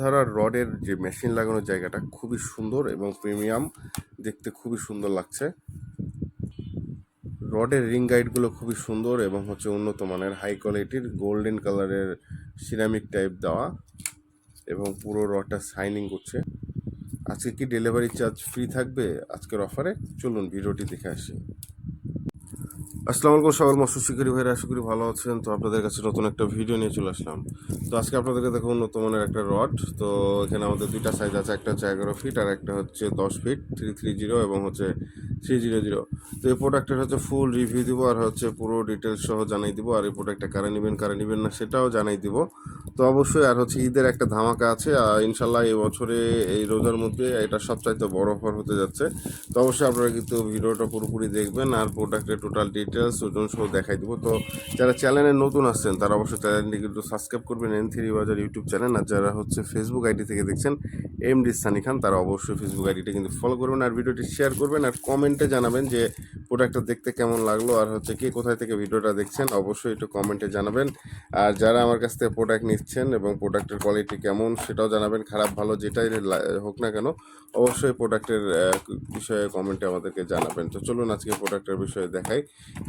ধরার রডের যে মেশিন লাগানোর জায়গাটা খুবই সুন্দর এবং প্রিমিয়াম, দেখতে খুবই সুন্দর লাগছে। রডের রিং গাইডগুলো খুবই সুন্দর এবং হচ্ছে উন্নত মানের হাই কোয়ালিটির গোল্ডেন কালারের সিরামিক টাইপ দেওয়া এবং পুরো রডটা শাইনিং করছে। আজকে কি ডেলিভারি চার্জ ফ্রি থাকবে? আজকের অফারে চলুন, ভিডিওটি দেখে আসি। আসসালামু আলাইকুম সকল মৎস্য শিকারী ভাইরা, আশা করি ভালো আছেন। তো আপনাদের কাছে নতুন একটা ভিডিও নিয়ে চলে আসলাম। তো আজকে আপনাদেরকে দেখো উন্নত মানের একটা রড তো এখানে আমাদের দুইটা সাইজ আছে, একটা হচ্ছে এগারো ফিট আর একটা হচ্ছে দশ ফিট থ্রি থ্রি জিরো এবং হচ্ছে থ্রি জিরো জিরো তো এই প্রোডাক্টের হচ্ছে ফুল রিভিউ দিব আর হচ্ছে পুরো ডিটেলস সহ জানাই দিব। আর এই প্রোডাক্টটা কারা নেবেন কারা নেবেন না সেটাও জানাই দিব। তো অবশ্যই, আর হচ্ছে ঈদের একটা ধামাকা আছে আর ইনশাল্লাহ এই বছরে, এই রোজার মধ্যে এটা সবচাইতে বড় অফার হতে যাচ্ছে। তো অবশ্যই আপনারা কিন্তু ভিডিওটা পুরোপুরি দেখবেন, আর প্রোডাক্টের টোটাল ডিটেলস ওজন সহ দেখাই দেবো। তো যারা চ্যানেলে নতুন আসছেন, তারা অবশ্যই চ্যানেলটি কিন্তু সাবস্ক্রাইব করবেন N three Bazar YouTube channel. আর যারা হচ্ছে ফেসবুক আইডি থেকে দেখছেন এম ডি সানি খান, তারা অবশ্যই ফেসবুক আইডিটা কিন্তু ফলো করবেন, আর ভিডিওটি শেয়ার করবেন, আর কমেন্টে জানাবেন যে প্রোডাক্টটা দেখতে কেমন লাগল, আর হচ্ছে কে কোথায় থেকে ভিডিওটা দেখছেন, অবশ্যই একটু কমেন্টে জানাবেন। আর যারা আমার কাছ থেকে প্রোডাক্ট নিচ্ছেন এবং প্রোডাক্টের কোয়ালিটি কেমন সেটাও জানাবেন, খারাপ, ভালো, যেটাই হোক না কেন, অবশ্যই প্রোডাক্টের বিষয়ে কমেন্টে আমাদেরকে জানাবেন। তো চলুন আজকে প্রোডাক্টের বিষয়ে দেখাই।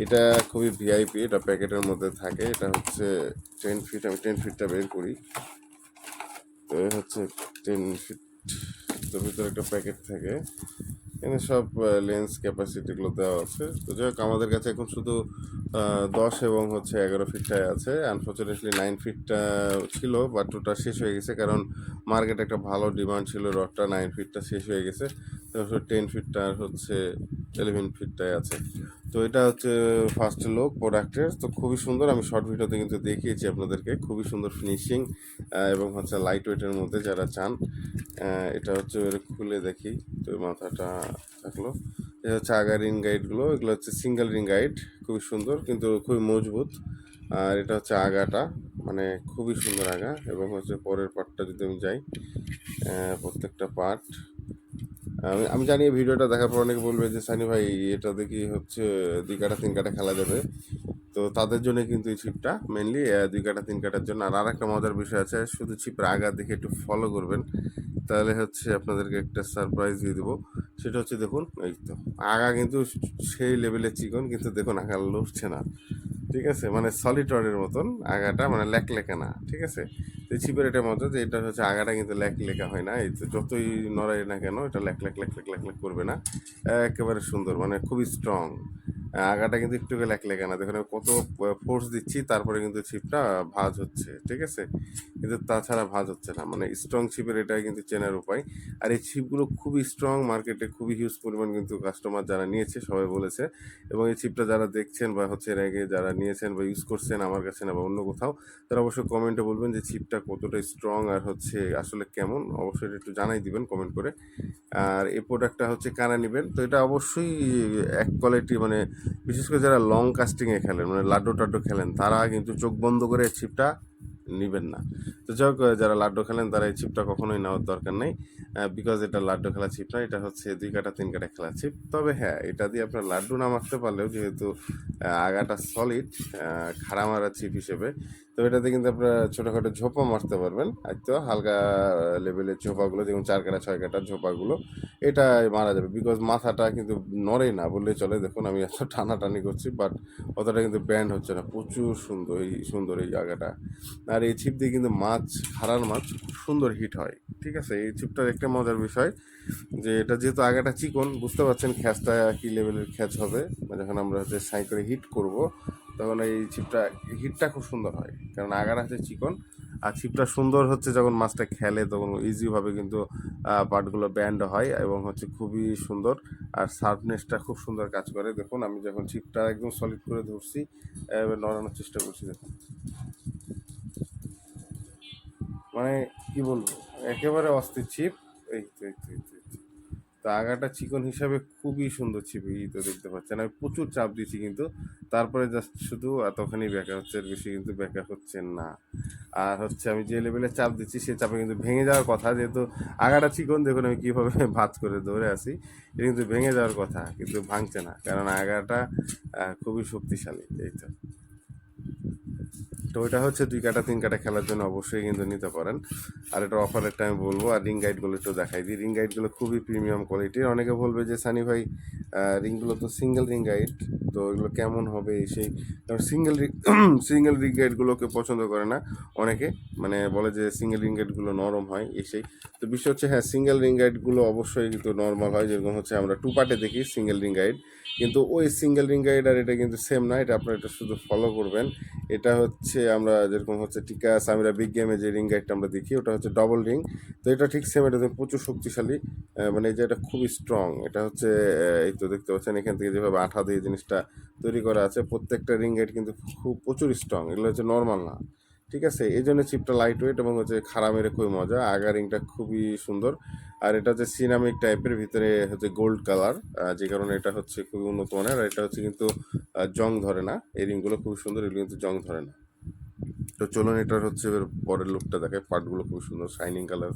এটা খুবই ভিআইপি এটা প্যাকেটের মধ্যে থাকে, এটা হচ্ছে টেন ফিট আমি টেন ফিটটা বের করি। তো হচ্ছে টেন ফিট ভিতরে একটা প্যাকেট থাকে। এখানে সব লেন্স ক্যাপাসিটিগুলো দেওয়া আছে। তো যাই হোক, আমাদের কাছে এখন শুধু দশ এবং হচ্ছে এগারো ফিটটাই আছে। আনফর্চুনেটলি নাইন ফিটটা ছিল বাট ওটা শেষ হয়ে গেছে, কারণ মার্কেটে একটা ভালো ডিমান্ড ছিল, রডটা নাইন ফিটটা শেষ হয়ে গেছে। টেন ফিটটা হচ্ছে ইলেভেন ফিটটাই আছে। তো এটা হচ্ছে ফার্স্ট লুক প্রোডাক্টের তো খুবই সুন্দর, আমি শর্ট ভিডিওতে কিন্তু দেখিয়েছি আপনাদেরকে। খুবই সুন্দর ফিনিশিং এবং হচ্ছে লাইট ওয়েটের মধ্যে যারা চান এটা হচ্ছে খুলে দেখি। তো মাথাটা থাকল। এটা হচ্ছে আগা রিং গাইডগুলো এগুলো হচ্ছে সিঙ্গেল রিং গাইড খুবই সুন্দর, কিন্তু খুবই মজবুত। আর এটা হচ্ছে আগাটা মানে খুবই সুন্দর আগা, এবং হচ্ছে পরের পার্টটা যদি আমি যাই প্রত্যেকটা পার্ট আমি আমি জানি ভিডিওটা দেখার পর অনেকে বলবে যে, সানি ভাই, এটা দেখি হচ্ছে দুই কাটা, তিন কাটা খেলা যাবে। তো তাদের জন্য কিন্তু এই ছিপটা মেনলি দুই কাটা, তিন কাটার জন্য। আর আর একটা মজার বিষয় আছে, শুধু ছিপের আগা দেখে একটু ফলো করবেন, তাহলে হচ্ছে আপনাদেরকে একটা সারপ্রাইজ দিয়ে দেবো। সেটা হচ্ছে দেখুন, এই তো, আগা কিন্তু সেই লেভেলের চিকন কিন্তু দেখুন, আগা লড়ছে না। ঠিক আছে? মানে সলিটরের মতন আগাটা মানে ল্যাক লেখা না ঠিক আছে? তো এই ছিপের এটা মতো যে এটা হচ্ছে আগাটা কিন্তু ল্যাক লেখা হয় না। এই তো যতই নড়াই না কেন, এটা ল্যাক লেখ ল্যাক ল্যাক ল্যাক করবে না। একেবারে সুন্দর মানে খুবই স্ট্রং আগাটা কিন্তু একটু ল্যাক লেখা না। দেখুন কত ফোর্স দিচ্ছি, তারপরে কিন্তু ছিপটা ভাজ হচ্ছে, ঠিক আছে? কিন্তু তাছাড়া ভাজ হচ্ছে না। মানে স্ট্রং ছিপের এটাই কিন্তু চেনার উপায়। আর এই ছিপগুলো খুবই স্ট্রং মার্কেটে খুবই হিউজ পরিমাণ কিন্তু কাস্টমার যারা নিয়েছে, সবাই বলেছে। এবং এই ছিপটা যারা দেখছেন বা হচ্ছে এর আগে যারা নিয়েছেন বা ইউজ করছেন আমার কাছে না বা অন্য কোথাও, তারা অবশ্যই কমেন্টে বলবেন যে ছিপটা কতটা স্ট্রং আর হচ্ছে আসলে কেমন। অবশ্যই একটু জানাই দিবেন কমেন্ট করে। আর এই প্রোডাক্টটা হচ্ছে কারা নেবেন? তো এটা অবশ্যই এক কোয়ালিটি মানে বিশেষ করে যারা লং কাস্টিংয়ে খেলেন মানে লাড্ডু টাড্ডু খেলেন, তারা কিন্তু চোখ বন্ধ করে এই ছিপটা নেবেন না। তো যাই হোক, যারা লাড্ডু খেলেন, তারা এই ছিপটা কখনোই নেওয়ার দরকার নেই বিকজ এটা লাড্ডু খেলা ছিপ না, এটা হচ্ছে দুই কাটা, তিন কাটা খেলা ছিপ তবে হ্যাঁ এটা দিয়ে আপনার লাড্ডু না মারতে পারলেও যেহেতু আগাটা সলিড খাড়া মারা ছিপ হিসেবে তো এটাতে কিন্তু আপনারা ছোটোখাটো ঝোপা মারতে পারবেন। তো হালকা লেভেলের ঝোপাগুলো যেমন চার কাটা, ছয় কাটার ঝোপাগুলো, এটা মারা যাবে। বিকজ মাথাটা কিন্তু নড়েই না বললে চলে। দেখুন আমি এত টানাটানি করছি বাট অতটা কিন্তু ব্যান্ড হচ্ছে না। প্রচুর সুন্দর এই সুন্দর এই জায়গাটা। আর এই ছিপ দিয়ে কিন্তু মাছ হারার মাছ খুব সুন্দর হিট হয়। ঠিক আছে? এই ছিপটার একটা মজার বিষয় যে এটা যেহেতু আগাটা চিকন, বুঝতে পারছেন খ্যাচটা কী লেভেলের খ্যাচ হবে। মানে যখন আমরা হচ্ছে সাই করে হিট করব তখন এই ছিপটা হিটটা খুব সুন্দর হয়। কারণ আগার হচ্ছে চিকন আর ছিপটা সুন্দর হচ্ছে যখন মাছটা খেলে তখন ইজিভাবে কিন্তু পার্টগুলো ব্যান্ড হয় এবং হচ্ছে খুবই সুন্দর। আর শার্পনেসটা খুব সুন্দর কাজ করে। দেখুন আমি যখন ছিপটা একদম সলিড করে ধরছি এবার নড়ানোর চেষ্টা করছি দেখুন। মানে কি বলব একেবারে অস্থির ছিপ। এই তো এই তো এই তো, তো। আগাটা চিকন হিসাবে খুবই সুন্দর ছিপ এই তো দেখতে পাচ্ছেন। আমি প্রচুর চাপ দিচ্ছি কিন্তু তারপরে জাস্ট শুধু এতখানি ব্যাকা হচ্ছে, এর বেশি কিন্তু ব্যাকা হচ্ছে না। আর হচ্ছে আমি যে লেভেলে চাপ দিচ্ছি, সে চাপে কিন্তু ভেঙে যাওয়ার কথা, যেহেতু আগাটা চিকন দেখুন আমি কীভাবে ভাত করে ধরে আসি এটা কিন্তু ভেঙে যাওয়ার কথা, কিন্তু ভাঙছে না, কারণ আগাটা খুবই শক্তিশালী, এই তো। তো ওইটা হচ্ছে দুই কাটা, তিন কাটা খেলার জন্য অবশ্যই কিন্তু নিতে পারেন। আর এটা অফারেরটা আমি বলব, আর রিং গাইডগুলো একটু দেখাই দিই। রিং গাইডগুলো খুবই প্রিমিয়াম কোয়ালিটির অনেকে বলবে যে, সানি ভাই রিংগুলো তো সিঙ্গেল রিং গাইড তো এগুলো কেমন হবে? সেই, কারণ সিঙ্গেল সিঙ্গেল রিং গাইডগুলোকে পছন্দ করে না অনেকে। মানে বলে যে সিঙ্গেল রিং গাইডগুলো নরম হয়, এই সেই। তো বিষয় হচ্ছে হ্যাঁ সিঙ্গেল রিং গাইডগুলো অবশ্যই কিন্তু নর্মাল হয়। যেরকম হচ্ছে, আমরা টু পার্টে দেখি সিঙ্গেল রিং গাইড কিন্তু ওই সিঙ্গেল রিং গাইড আর এটা কিন্তু সেম না। এটা আপনারা এটা শুধু ফলো করবেন। এটা হচ্ছে আমরা যেরকম হচ্ছে টিকা, সামিরা বিগ গেমে যে রিং গাইডটা আমরা দেখি, ওটা হচ্ছে ডবল রিং তো এটা ঠিক সেম এটা প্রচুর শক্তিশালী। মানে এই যে এটা খুবই স্ট্রং এটা হচ্ছে এই তো দেখতে পাচ্ছেন, এখান থেকে যেভাবে আঠা দিয়ে জিনিসটা তৈরি করা আছে, প্রত্যেকটা রিং গাইড কিন্তু খুব প্রচুর স্ট্রং এগুলো হচ্ছে নর্মাল না। ঠিক আছে? এই জন্য চিপটা লাইট ওয়েট এবং হচ্ছে মেরে খুবই মজা। আগা রিংটা খুবই সুন্দর। আর এটা হচ্ছে সিনামিক টাইপের ভিতরে হচ্ছে গোল্ড কালার যে কারণে এটা হচ্ছে খুবই উন্নত মানের। আর এটা হচ্ছে কিন্তু জং ধরে না। এই রিংগুলো খুব সুন্দর, এগুলো কিন্তু জং ধরে না। তো চলুন এটার হচ্ছে এর পরের লুকটা দেখায় পার্টগুলো খুব সুন্দর শাইনিং কালার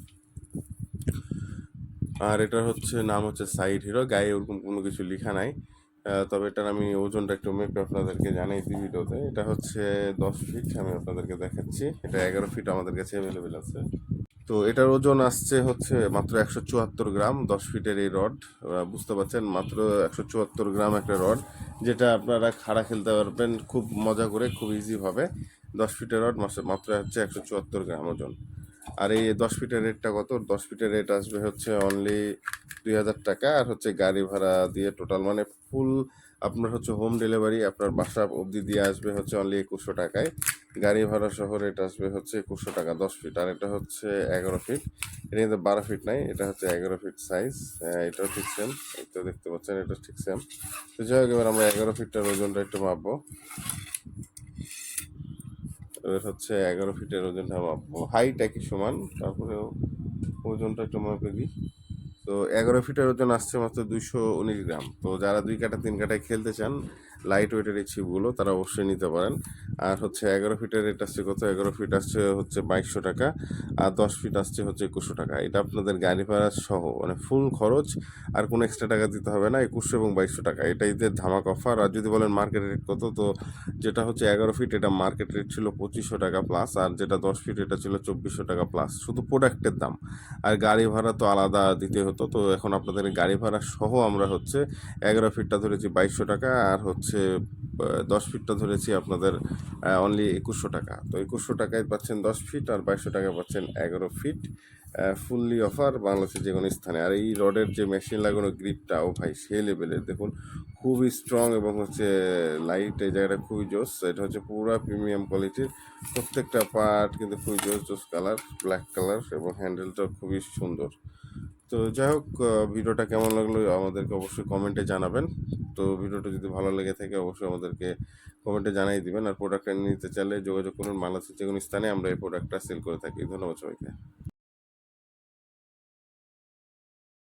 আর এটার হচ্ছে নাম হচ্ছে সাইড হিরো গায়ে ওরকম কোনো কিছু লেখা নাই। তবে এটার আমি ওজনটা একটু মেপে আপনাদেরকে জানাই দিই ভিডিওতে। এটা হচ্ছে দশ ফিট আমি আপনাদেরকে দেখাচ্ছি। এটা এগারো ফিট আমাদের কাছে অ্যাভেলেবেল আছে। তো এটার ওজন আসছে হচ্ছে মাত্র একশো চুয়াত্তর গ্রাম, দশ ফিটের এই রড বুঝতে পারছেন? মাত্র একশো চুয়াত্তর গ্রাম একটা রড যেটা আপনারা খাড়া খেলতে পারবেন খুব মজা করে, খুব ইজিভাবে দশ ফিটের রড মাসে, মাত্র হচ্ছে একশো চুয়াত্তর গ্রাম ওজন। আর এই দশ ফিটের রেটটা কত? দশ ফিটের রেট আসবে হচ্ছে অনলি দুই হাজার টাকা। আর হচ্ছে গাড়ি ভাড়া দিয়ে টোটাল মানে ফুল আপনার হচ্ছে হোম ডেলিভারি আপনার বাসা অবধি দিয়ে আসবে হচ্ছে অনলি একুশশো টাকায়। গাড়ি ভাড়া সহ রেট আসবে হচ্ছে একুশশো টাকা, দশ ফিট। আর এটা হচ্ছে এগারো ফিট। এটা কিন্তু বারো ফিট নাই, এটা হচ্ছে এগারো ফিট সাইজ এটাও ঠিক সেম তো দেখতে পাচ্ছেন, এটা ঠিক সেম তো যাই হোক, এবার আমরা এগারো ফিটটার ওজনটা একটু মাপবো। এবার হচ্ছে এগারো ফিটের ওজনটা মাপবো হাইট একই সমান, তারপরেও ওজনটা একটু মাপে তো এগারো ফিটের ওজন আসছে মাত্র দুইশো উনিশ গ্রাম। তো যারা দুই কাটা তিন কাটায় খেলতে চান লাইট ওয়েটের এই ছিপগুলো তারা অবশ্যই নিতে পারেন। আর হচ্ছে এগারো ফিটের রেট আসছে কত? এগারো ফিট আসছে হচ্ছে বাইশশো টাকা আর দশ ফিট আসছে হচ্ছে একুশশো টাকা। এটা আপনাদের গাড়ি ভাড়া সহ মানে ফুল খরচ আর কোনো এক্সট্রা টাকা দিতে হবে না, একুশশো এবং বাইশশো টাকা। এটা ঈদের ধামাক অফার আর যদি বলেন মার্কেট রেট কত, তো যেটা হচ্ছে এগারো ফিট এটা মার্কেট রেট ছিল পঁচিশশো টাকা প্লাস আর যেটা দশ ফিট এটা ছিল চব্বিশশো টাকা প্লাস শুধু প্রোডাক্টের দাম। আর গাড়ি ভাড়া তো আলাদা দিতে হতো, তো এখন আপনাদের গাড়ি ভাড়া সহ আমরা হচ্ছে এগারো ফিটটা ধরেছি বাইশশো টাকা আর হচ্ছে আহ, দশ ফিটটা ধরেছি আপনাদের অনলি একুশশো টাকা। তো একুশশো টাকায় পাচ্ছেন দশ ফিট আর বাইশশো টাকায় পাচ্ছেন এগারো ফিট ফুললি অফার বাংলাদেশের যে কোনো স্থানে। আর এই রডের যে মেশিন লাগানো গ্রিপটা ও ভাই সে লেভেলের দেখুন খুবই স্ট্রং এবং হচ্ছে লাইট এই জায়গাটা খুবই জোস। এটা হচ্ছে পুরো প্রিমিয়াম কোয়ালিটির প্রত্যেকটা পার্ট কিন্তু খুবই জোস জোস কালার ব্ল্যাক কালার এবং হ্যান্ডেলটা খুবই সুন্দর। তো যাই হোক ভিডিওটা কেমন লাগল আমাদেরকে অবশ্যই কমেন্টে জানাবেন। তো ভিডিওটা যদি ভালো লেগে থাকে, অবশ্যই আমাদেরকে কমেন্টে জানাই দিবেন। আর প্রোডাক্টটা নিতে চাইলে যোগাযোগ করুন বাংলাদেশের যে কোনো স্থানে আমরা এই প্রোডাক্টটা সেল করে থাকি। ধন্যবাদ সবাইকে।